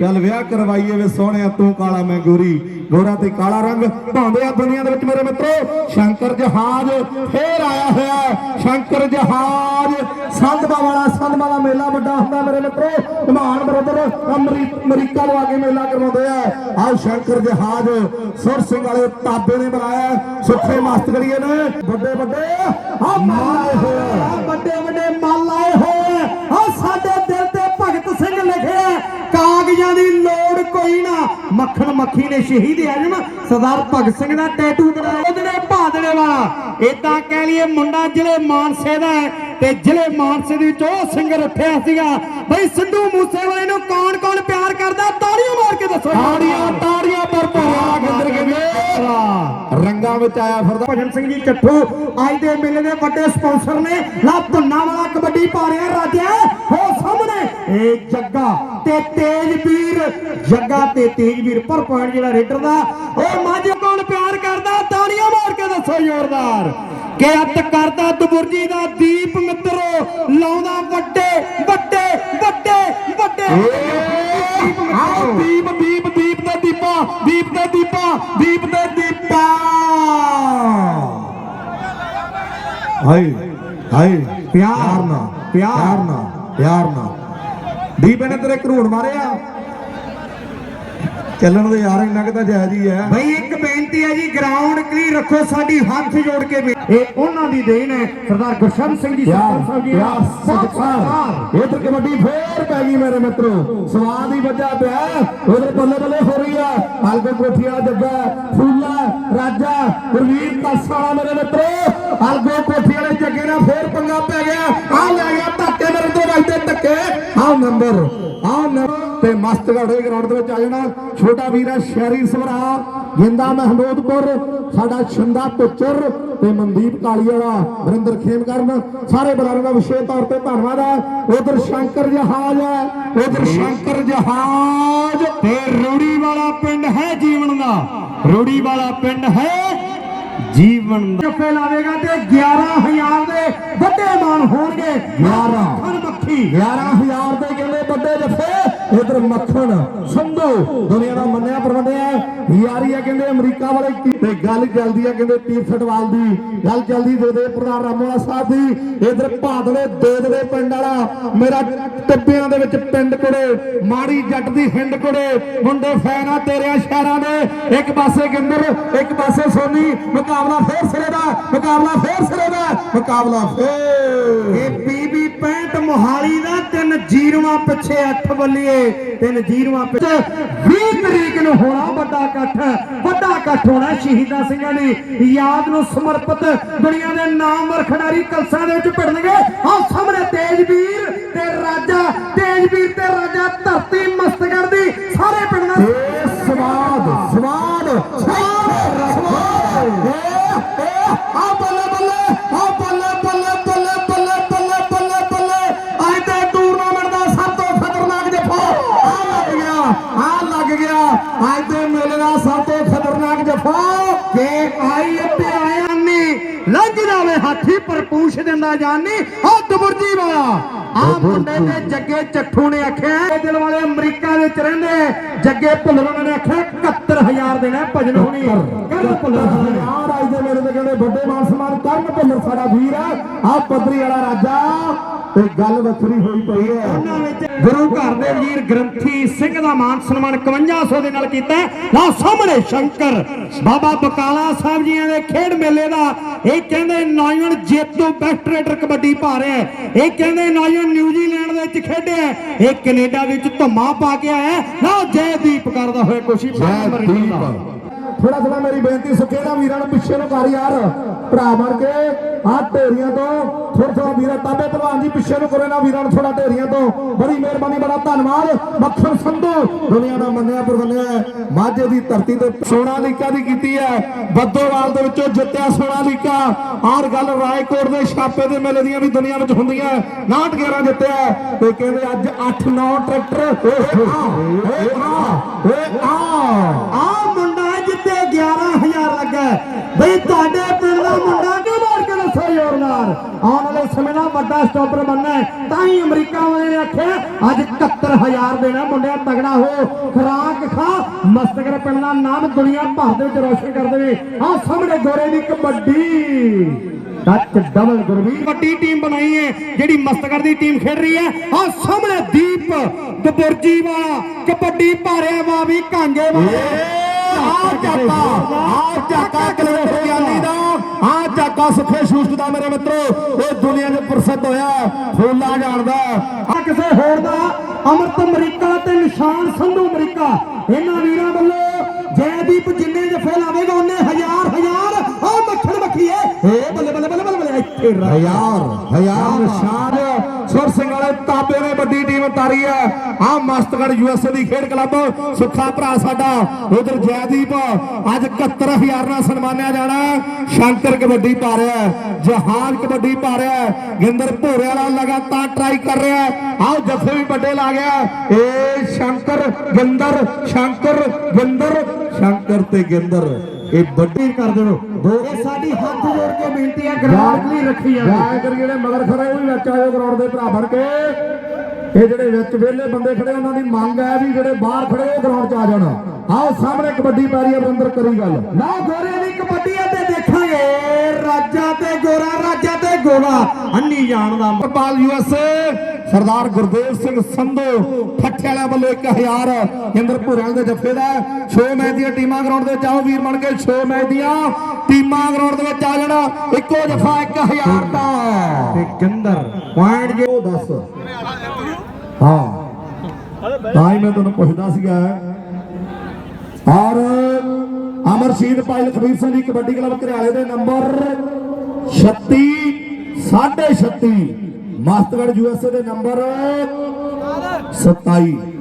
ਚੱਲ ਵਿਆਹ ਕਰਵਾਈਏ ਵੇ ਸੋਹਣਿਆ ਤੂੰ ਕਾਲਾ ਮੈਂ ਗੋਰੀ ਗੋਰਾ ਤੇ ਕਾਲਾ ਰੰਗ ਭਾਉਂਦੇ ਆ ਦੁਨੀਆ ਦੇ ਵਿੱਚ ਮੇਰੇ ਮਿੱਤਰੋ। ਸ਼ੰਕਰ ਜਹਾਜ਼ ਫੇਰ ਆਇਆ ਹੋਇਆ ਸ਼ੰਕਰ ਜਹਾਜ਼। ਸੰਧਵਾ ਵਾਲਾ, ਸੰਧਵਾ ਦਾ ਮੇਲਾ ਵੱਡਾ ਹੁੰਦਾ ਮੇਰੇ ਮਿੱਤਰੋ। ਧਮਾਨ ਬਰਦਰ ਅਮਰੀਕਾ ਨੂੰ ਆ ਕੇ ਮੇਲਾ ਕਰਵਾਉਂਦੇ ਆ। ਆਹ ਸ਼ੰਕਰ ਜਹਾਜ਼ ਸੁਰ ਸਿੰਘ ਵਾਲੇ ਤਾਬੇ ਨੇ ਬਣਾਇਆ ਸੁੱਖੇ ਕਰੀਏ ਨੇ। ਵੱਡੇ ਵੱਡੇ। ਆ ਮਾਏ ਹੋਇਆ ਮੱਖੀ ਨੇ ਸ਼ਹੀਦ ਆਜਮ ਸਰਦਾਰ ਭਗਤ ਸਿੰਘ ਦਾ ਟੈਟੂ ਬਣਾਇਆ। ਭਾਦੜੇ ਵਾਲਾ। ਇਦਾਂ ਕਹਿ ਲਈਏ ਮੁੰਡਾ ਜ਼ਿਲ੍ਹੇ ਮਾਨਸੇ ਦਾ ਹੈ ਤੇ ਜ਼ਿਲ੍ਹੇ ਮਾਨਸੇ ਦੇ ਵਿੱਚ ਉਹ ਸਿੰਗਰ ਉੱਠਿਆ ਸੀਗਾ। ਬਈ ਸਿੱਧੂ ਮੂਸੇ ਵਾਲੇ ਨੂੰ ਕੌਣ ਕੌਣ ਪਿਆਰ ਕਰਦਾ? ਤਾੜੀਆਂ ਮਾਰ ਕੇ ਦੱਸੋ। ਤਾੜੀਆਂ ਤਾੜੀਆਂ ਪਰ ਭਰਿਆ ਗਿੰਦਰ ਕਹਿੰਦੇ ਰੰਗਾਂ ਵਿੱਚ ਆਇਆ ਫਿਰਦਾ। ਭਜਨ ਸਿੰਘ ਜੀ ਚੱਠੂ ਅੱਜ ਦੇ ਮੇਲੇ ਦੇ ਵੱਡੇ ਸਪਾਂਸਰ ਨੇ। ਲਾ ਧੁੰਨਾ ਵਾਲਾ ਕਬੱਡੀ ਪਾ ਰਿਹਾ ਰਾਜਾ ਹੋ ਸਾਹਮਣੇ ਇਹ ਜੱਗਾ ਤੇ ਤੇਜਵੀਰ। ਜੱਗਾ ਤੇ ਤੇਜਵੀਰ ਪਰ ਪੁਆਇੰਟ ਜਿਹੜਾ ਰੇਡਰ ਦਾ ਉਹ ਮਾਝੇ ਕੌਣ ਪਿਆਰ ਕਰਦਾ। ਦੱਸੋ ਜ਼ੋਰਦਾਰ ਕਿ ਅੱਤ ਕਰਦਾ ਦਬੁਰਜੀ ਦਾ ਦੀਪ ਮਿੱਤਰੋ ਲਾਉਂਦਾ ਵੱਡੇ ਵੱਡੇ ਵੱਡੇ ਵੱਡੇ। ਆਓ ਦੀਪ ਦੀਪ ਦੀਪ ਤੇ ਦੀਪਾ ਦੀਪ ਤੇ ਦੀਪਾ ਦੀਪ ਤੇ ਦੀਪਾ। ਹਾਏ ਹਾਏ ਪਿਆਰ ਨਾ ਪਿਆਰ ਨਾ ਪਿਆਰ ਨਾ ਦੀਪ ਨੇ ਤੇਰੇ ਘਰੂੜ ਮਾਰਿਆ। ਚੱਲਣ ਦੇ ਯਾਰ ਇੰਨਾ ਕਿ ਤਾਂ ਜਾਇਜ਼ ਹੀ ਹੈ। ਬਈ ਇੱਕ ਬੇਨਤੀ ਹੈ ਜੀ ਗਰਾਊਂਡ ਕਲੀਅਰ ਰੱਖੋ ਸਾਡੀ ਹੱਥ ਜੋੜ ਕੇ ਬੇ- ਇਹ ਉਹਨਾਂ ਦੀ ਦੇਣ ਹੈ ਸਰਦਾਰ ਗੁਰਸ਼ਰਨ ਸਿੰਘ ਜੀ ਸਰਪੰਚ ਸਾਹਿਬ ਜੀ ਦਾ ਸਤਿਕਾਰ। ਇਧਰ ਕਬੱਡੀ ਫੇਰ ਪੈ ਗਈ ਮੇਰੇ ਮਿੱਤਰੋ। ਸਵਾਦ ਹੀ ਵੱਜਾ ਪਿਆ। ਉਧਰ ਬੱਲੇ ਬੱਲੇ ਹੋ ਰਹੀ ਆ ਹਲਕੋ ਕੋਠੀ ਵਾਲਾ ਜੱਗਾ ਫੂਲਾ ਰਾਜਾ ਗੁਰਵੀਰ ਕਾਸਾ ਵਾਲਾ ਮੇਰੇ ਮਿੱਤਰੋ। ਹਲਕੋ ਕੋਠੀ ਵਾਲੇ ਜੱਗੇ ਨਾਲ ਫੇਰ ਪੰਗਾ ਪੈ ਗਿਆ। ਆ ਲੈ ਗਿਆ ਵੱਜਦੇ ਧੱਕੇ ਆ ਨੰਬਰ ਆ ਨੰਬਰ ਤੇ ਮਸਤਗੜ੍ਹ ਗਰਾਊਂਡ ਦੇ ਵਿੱਚ ਆ ਜਾਣਾ। ਛੋਟਾ ਵੀਰਾ ਸ਼ਹਿਰੀ ਸਵਰਾ ਗਿੰਦਾ ਮਹਮੂਦਪੁਰ ਸਾਡਾ ਛੰਦਾ ਪੁੱਚਰ ਤੇ ਮਨਦੀਪ ਕਾਲੀ ਵਾਲਾ ਵਰਿੰਦਰ ਖੇਮਕਰਨ, ਸਾਰੇ ਬੁਲਾਰਿਆਂ ਦਾ ਵਿਸ਼ੇਸ਼ ਤੌਰ ਤੇ ਧੰਨਵਾਦ ਹੈ ਉਧਰ ਸ਼ੰਕਰ ਜਹਾਜ਼ ਹੈ ਉਧਰ ਸ਼ੰਕਰ ਜਹਾਜ਼ ਤੇ ਰੂੜੀ ਵਾਲਾ ਪਿੰਡ ਹੈ ਜੀਵਨ ਦਾ। ਰੂੜੀ ਵਾਲਾ ਪਿੰਡ ਹੈ ਜੀਵਨ ਜੱਫੇ ਲਾਵੇਗਾ ਤੇ 11000 ਦੇ ਵੱਡੇ ਮਾਨ ਹੋਣਗੇ। 11 ਖਣ ਮੱਖੀ 11000 ਦੇ ਕਹਿੰਦੇ ਵੱਡੇ ਜੱਫੇ। ਇਧਰ ਮੱਖਣ ਸੰਧੂ, ਦੁਨੀਆ ਦਾ ਮੰਨਿਆ ਪਰਵੰਡਿਆ ਯਾਰੀ ਆ ਕਹਿੰਦੇ ਅਮਰੀਕਾ ਵਾਲੇ ਤੇ ਗੱਲ ਚੱਲਦੀ ਆ, ਕਹਿੰਦੇ ਪੀਰ ਫਟਵਾਲ ਦੀ ਗੱਲ ਚੱਲਦੀ, ਦੇ ਦੇ ਪ੍ਰਧਾਨ ਰਾਮੋਲਾ ਸਾਹਿਬ ਦੀ। ਇਧਰ ਭਾਦਲੇ ਦੇ ਪਿੰਡ ਵਾਲਾ, ਮੇਰਾ ਟੱਬਿਆਂ ਦੇ ਵਿੱਚ ਪਿੰਡ ਕੁੜੇ, ਮਾੜੀ ਜੱਟ ਦੀ ਹਿੰਡ ਕੁੜੇ, ਮੁੰਡੇ ਫੈਨ ਆ ਤੇਰਿਆਂ ਸ਼ਹਿਰਾਂ ਦੇ। ਇੱਕ ਪਾਸੇ ਗਿੰਦਰ, ਇੱਕ ਪਾਸੇ ਸੋਨੀ, ਮੁਕਾਬਲਾ ਫੇਰ ਸਿਰੇ ਦਾ, ਮੁਕਾਬਲਾ ਫੇਰ ਸਿਰੇ ਦਾ, ਮੁਕਾਬਲਾ ਫੇਰ। ਇਹ ਬੀਬੀ 65 ਮੋਹਾਲੀ ਦਾ, ਤਿੰਨ ਜੀਰਵਾਂ ਪਿੱਛੇ 8 ਬੱਲੀਏ, ਤਿੰਨ ਜੀਰਵਾਂ ਪਿੱਛੇ 20 ਤਰੀਕ ਨੂੰ ਹੋਣਾ ਵੱਡਾ ਇਕੱਠ ਵੱਡਾ ਇਕੱਠ ਹੋਣਾ ਸ਼ਹੀਦਾਂ ਸਿੰਘਾਂ ਦੀ। ਯਾਦ ਨੂੰ ਸਮਰਪਿਤ ਦੁਨੀਆ ਦੇ ਨਾਮਵਰ ਖਿਡਾਰੀ ਕਲਸਾਂ ਦੇ ਵਿੱਚ ਭਿੜਨਗੇ। ਆਹ ਸਾਹਮਣੇ ਤੇਜਵੀਰ ਤੇ ਰਾਜਾ, ਤੇਜਵੀਰ ਤੇ ਰਾਜਾ ਧਰਤੀ ਮਸਤਗੜ ਦੀ ਸਾਰੇ ਪਿੰਡ ਦਾ ਸਵਾਦ ਸਵਾਦ ਸਵਾਦ ਸਵਾਦ। ਆ ਬੱਲੇ ਬੱਲੇ। ਕਿ ਆਈ ਅਤੇ ਆਇਆ ਨੀ ਲੰਘ ਜਾਵੇ ਹਾਥੀ ਪਰ ਪੂਛ ਦਿੰਦਾ ਜਾਨੀ। ਆ ਦਬੁਰਜੀ ਵਾਲਾ। ਆ ਮੁੰਡੇ ਦੇ ਜੱਗੇ ਚੱਠੂ ਨੇ ਆਖਿਆ ਦਿਲ ਵਾਲੇ ਅਮਰੀਕਾ ਵਿੱਚ ਰਹਿੰਦੇ। ਜੱਗੇ ਭੁੱਲਰ ਨੇ ਆਖਿਆ 71000 ਦੇਣਾ ਭਜਨ ਹੋਣੀ ਕਰ ਭੁੱਲਰ ਆ ਰਾਜ ਦੇ ਮੇਰੇ ਤੇ ਕਹਿੰਦੇ ਵੱਡੇ ਮਾਨ ਸਨਮਾਨ ਕਰਨ ਭੁੱਲਰ ਸਾਡਾ ਵੀਰ ਆ ਆ ਪੱਧਰੀ ਵਾਲਾ ਰਾਜਾ। ਤੇ ਗੱਲ ਵੱਖਰੀ ਹੋਈ ਪਈ ਹੈ। ਉਹਨਾਂ ਵਿੱਚ ਗੁਰੂ ਘਰ ਦੇ ਵੀਰ ਗ੍ਰੰਥੀ ਸਿੰਘ ਦਾ ਮਾਨ ਸਨਮਾਨ 5100 ਦੇ ਨਾਲ ਕੀਤਾ। ਲਓ ਸਾਹਮਣੇ ਸ਼ੰਕਰ ਬਾਬਾ ਬਕਾਲਾ ਸਾਹਿਬ ਜੀਆਂ ਦੇ ਖੇਡ ਮੇਲੇ ਦਾ ਇਹ ਕਹਿੰਦੇ ਨੌਜਵਾਨ ਜੇਤੂ ਬੈਸਟ ਰੇਡਰ ਕਬੱਡੀ ਪਾ ਰਿਹਾ ਹੈ। ਇਹ ਕਹਿੰਦੇ ਨੌਜਵਾਨ ਨਿਊਜ਼ੀਲੈਂਡ ਦੇ ਵਿੱਚ ਖੇਡਿਆ। ਇਹ ਕੈਨੇਡਾ ਵਿੱਚ ਧੁੰਮਾ ਪਾ ਕੇ ਆਇਆ। ਲਓ ਜੈਦੀਪ ਕਰਦਾ ਹੋਇਆ ਕੋਸ਼ਿਸ਼ ਥੋੜਾ ਥੋੜਾ ਮੇਰੀ ਬੇਨਤੀ, ਸੁੱਕੇ ਵੀਰਾਂ ਨੂੰ ਪਿੱਛੇ ਨੂੰ ਕਰ ਯਾਰ। ਭਰਾ ਮਰ ਕੇ ਆ ਢੇਰੀਆਂ ਤੋਂ ਥੋੜਾ ਥੋੜਾ ਵੀਰਾਂ ਤਾਬੇ ਪਹਿਲਵਾਨ ਜੀ ਪਿੱਛੇ ਨੂੰ ਕਰੋ ਨਾ ਵੀਰਾਂ ਨੂੰ ਥੋੜਾ ਢੇਰੀਆਂ ਤੋਂ। ਬੜੀ ਮਿਹਰਬਾਨੀ, ਬੜਾ ਧੰਨਵਾਦ। ਮੱਖਣ ਸੰਧੂ, ਦੁਨੀਆ ਦਾ ਮੰਨਿਆ ਪਰਵੰਨਿਆ ਮਾਝੇ ਦੀ ਧਰਤੀ ਤੇ ਸੋਨਾ ਲੀਕਾ ਦੀ ਕੀਤੀ ਹੈ। ਬੱਦੋਵਾਲ ਦੇ ਵਿੱਚੋਂ ਜਿੱਤਿਆ ਸੋਨਾ ਲੀਕਾ। ਆਰ ਗੱਲ ਰਾਏਕੋਟ ਦੇ ਛਾਪੇ ਦੇ ਮੇਲੇ ਦੀਆਂ ਵੀ ਦੁਨੀਆ ਵਿੱਚ ਹੁੰਦੀਆਂ 911 ਜਿੱਤਿਆ ਤੇ ਕਹਿੰਦੇ ਅੱਜ 8-9 ਟਰੈਕਟਰ। ਓਏ ਆ ਓਏ ਆ ਓਏ ਆ। ਆ ਮੁੰਡਾ 11000 ਲੱਗਾ ਬਈ ਤੁਹਾਡੇ ਪਿੰਡ ਦਾ ਮੁੰਡਾ ਕਿਉਂ ਮਾਰ ਕੇ ਦੱਸੋ ਜ਼ੋਰ ਨਾਲ? ਆਉਣ ਵਾਲੇ ਸਮੇਂ ਦਾ ਵੱਡਾ ਸਟਾਪਰ ਬਣਨਾ ਤਾਂ ਹੀ ਅਮਰੀਕਾ ਵਾਲੇ ਨੇ ਆਖਿਆ, ਅੱਜ 71000 ਦੇਣਾ ਮੁੰਡਿਆ, ਤਗੜਾ ਹੋ, ਖਰਾਕ ਖਾ ਮਸਤਗਰ ਪਿੰਡ ਦਾ ਨਾਮ ਦੁਨੀਆ ਭਰ ਦੇ ਵਿੱਚ ਰੋਸ਼ਨ ਕਰ ਦੇਵੇ। ਆਹ ਸਾਹਮਣੇ ਗੋਰੇ ਦੀ ਕਬੱਡੀ। ਟੱਚ ਡਬਲ ਗੁਰਵੀਰ ਵੱਡੀ ਟੀਮ ਬਣਾਈ ਹੈ, ਜਿਹੜੀ ਮਸਤਗੜ ਦੀ ਟੀਮ ਖੇਡ ਰਹੀ ਹੈ। ਆਹ ਸਾਹਮਣੇ ਦੀਪ ਦਬੁਰਜੀ ਵਾਲਾ, ਕਬੱਡੀ ਭਾਰਿਆ ਵਾ ਵੀ ਕਾਂਗੇ ਵਾਲੇ। ਆ ਚਾਕਾ ਆ ਚਾਕਾ ਕਲੇਸ਼ ਗਿਆਨੀ ਦਾ। ਆ ਚਾਕਾ ਸੁਖੇ ਸ਼ੂਸ਼ਟ ਦਾ ਮੇਰੇ ਮਿੱਤਰੋ ਇਹ ਦੁਨੀਆ 'ਚ ਪ੍ਰਸਿੱਧ ਹੋਇਆ ਫੂਲਾ ਜਾਣਦਾ ਆ ਕਿਸੇ ਹੋਰ ਦਾ? ਅਮਰਤ ਅਮਰੀਕਾ ਤੇ ਨਿਸ਼ਾਨ ਸੰਧੂ ਅਮਰੀਕਾ। ਇਹਨਾਂ ਵੀਰਾਂ ਵੱਲੋਂ ਜੈਦੀਪ ਜਿੰਨੇ ਜਫੇ ਲਾਵੇਗਾ ਉਹਨੇ ਹਜ਼ਾਰ ਹਜ਼ਾਰ। ਆ ਮੱਖਣ ਮੱਖੀਏ ਏ ਬੱਲੇ ਬੱਲੇ ਬੱਲੇ ਬੱਲੇ ਇੱਥੇ ਹਜ਼ਾਰ ਹਜ਼ਾਰ ਨਿਸ਼ਾਨ ਸੁਰ ਸਿੰਘ ਵਾਲੇ ਤਾਬੇ ਨੇ ਵੱਡੀ ਟੀਮ ਉਤਾਰੀ ਹੈ। ਆ ਮਸਤਗੜ ਯੂਐਸਏ ਦੀ ਖੇਡ ਕਲੱਬ। ਸੁੱਖਾ ਭਰਾ ਸਾਡਾ ਉਧਰ ਜੈਦੀਪ। ਅੱਜ 71000 ਨਾਲ ਸਨਮਾਨਿਆ ਜਾਣਾ ਸ਼ੰਕਰ ਕਬੱਡੀ ਪਾ ਰਿਹਾ ਜਹਾਨ ਕਬੱਡੀ ਪਾ ਰਿਹਾ ਹੈ, ਗਿੰਦਰ ਭੋਰੇ ਵਾਲਾ ਲਗਾਤਾਰ ਟਰਾਈ ਕਰ ਰਿਹਾ ਆਓ ਜੱਫੇ ਵੀ ਵੱਡੇ ਲਾ ਗਿਆ ਏ ਸ਼ੰਕਰ ਗਿੰਦਰ ਸ਼ੰਕਰ ਗਿੰਦਰ ਸ਼ੰਕਰ ਤੇ ਗਿੰਦਰ। ਇਹ ਵੱਡੀ ਕਰ ਦੇਣੋ। ਇਹ ਸਾਡੀ ਹੱਥ ਜੋੜ ਕੇ ਬੇਨਤੀ ਹੈ ਗਰਾਊਂਡ ਲਈ ਰੱਖੀ ਗਾਇ ਕਰ ਜਿਹੜੇ ਮਗਰ ਖੜੇ ਉਹ ਵੀ ਵਿੱਚ ਆਇਓ ਗਰਾਊਂਡ ਦੇ ਭਰਾ ਬਣ ਕੇ। ਇਹ ਜਿਹੜੇ ਵਿੱਚ ਵਿਹਲੇ ਬੰਦੇ ਖੜੇ ਉਹਨਾਂ ਦੀ ਮੰਗ ਹੈ ਵੀ ਜਿਹੜੇ ਬਾਹਰ ਖੜੇ ਉਹ ਗਰਾਊਂਡ 'ਚ ਆ ਜਾਣ। ਆਓ ਸਾਹਮਣੇ ਕਬੱਡੀ ਪੈ ਰਹੀ ਹੈ ਵਰਿੰਦਰ ਕਰੀ ਗੱਲ। ਨਾ ਗੋਰੇ ਦੀ ਕਬੱਡੀ ਰਾਜਾ ਤੇ ਗੋਰਾ, ਰਾਜਾ ਤੇ ਗੋਰਾ। ਅੰਨੀ ਜਾਣ ਦਾ ਫੁੱਟਬਾਲ ਯੂਐਸਏ ਸਰਦਾਰ ਗੁਰਦੇਵ ਸਿੰਘ ਸੰਧੂ ਫੱਟੇ ਵਾਲਿਆਂ ਵੱਲੋਂ 1000 ਇੰਦਰ ਭੁਰਿਆਲ ਦੇ ਜੱਫੇ ਦਾ 6 ਮੈਚ ਦੀਆਂ ਟੀਮਾਂ ਗਰਾਊਂਡ ਦੇ ਵਿੱਚ ਆਓ, ਵੀਰ ਬਣ ਕੇ। 6 ਮੈਚ ਦੀਆਂ ਟੀਮਾਂ ਗਰਾਊਂਡ ਦੇ ਵਿੱਚ ਆ ਜਾਣਾ। ਇੱਕੋ ਜੱਫਾ 1000 ਦਾ ਤੇ ਗੰਦਰ ਪੁਆਇੰਟ ਜੇ ਉਹ ਦੱਸ। ਹਾਂ ਮੈਂ ਤੁਹਾਨੂੰ ਪੁੱਛਦਾ ਸੀਗਾ। ਔਰ ਅਮਰਸ਼ੀਦ ਭਾਈ ਖਬੀਰ ਸਿੰਘ ਜੀ ਕਬੱਡੀ ਕਲੱਬ ਘਰਿਆਲੇ ਦੇ ਨੰਬਰ 36 36 ਮਸਤਗੜ ਯੂਐਸਏ ਦੇ ਨੰਬਰ 27